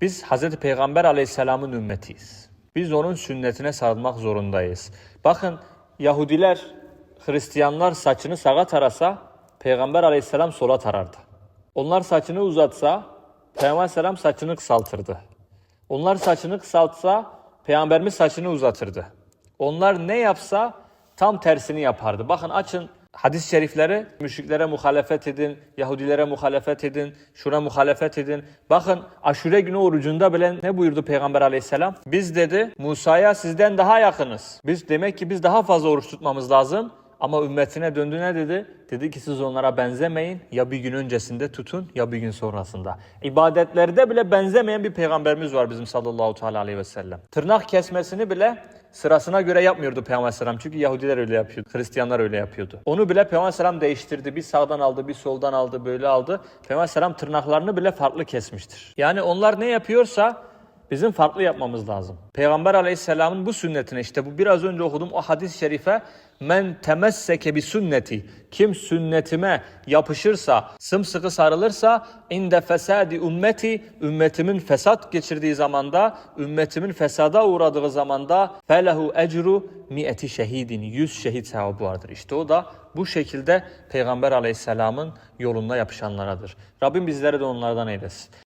Biz Hz. Peygamber aleyhisselamın ümmetiyiz. Biz onun sünnetine sarılmak zorundayız. Bakın Yahudiler, Hristiyanlar saçını sağa tarasa Peygamber aleyhisselam sola tarardı. Onlar saçını uzatsa Peygamber aleyhisselam saçını kısaltırdı. Onlar saçını kısaltsa Peygamberimiz saçını uzatırdı. Onlar ne yapsa tam tersini yapardı. Bakın açın hadis-i şerifleri müşriklere muhalefet edin, Yahudilere muhalefet edin, şuna muhalefet edin. Bakın aşure günü orucunda bile ne buyurdu Peygamber aleyhisselam? Biz dedi Musa'ya sizden daha yakınız. Biz demek ki biz daha fazla oruç tutmamız lazım. Ama ümmetine döndü ne dedi? Dedi ki siz onlara benzemeyin. Ya bir gün öncesinde tutun ya bir gün sonrasında. İbadetlerde bile benzemeyen bir peygamberimiz var bizim sallallahu aleyhi ve sellem. Tırnak kesmesini bile sırasına göre yapmıyordu Peygamber Aleyhisselam. Çünkü Yahudiler öyle yapıyordu. Hristiyanlar öyle yapıyordu. Onu bile Peygamber Aleyhisselam değiştirdi. Bir sağdan aldı, bir soldan aldı, böyle aldı. Peygamber Aleyhisselam tırnaklarını bile farklı kesmiştir. Yani onlar ne yapıyorsa Bizim farklı yapmamız lazım. Peygamber aleyhisselamın bu sünnetine işte bu biraz önce okuduğum o hadis-i şerife men temesseke bi sünneti kim sünnetime yapışırsa sımsıkı sarılırsa inde fesadi ümmeti ümmetimin fesat geçirdiği zamanda ümmetimin fesada uğradığı zamanda felehu ecru mi'eti şehidin 100 şehit sevabı vardır. İşte o da bu şekilde Peygamber aleyhisselamın yolunda yapışanlaradır. Rabbim bizleri de onlardan eylesin.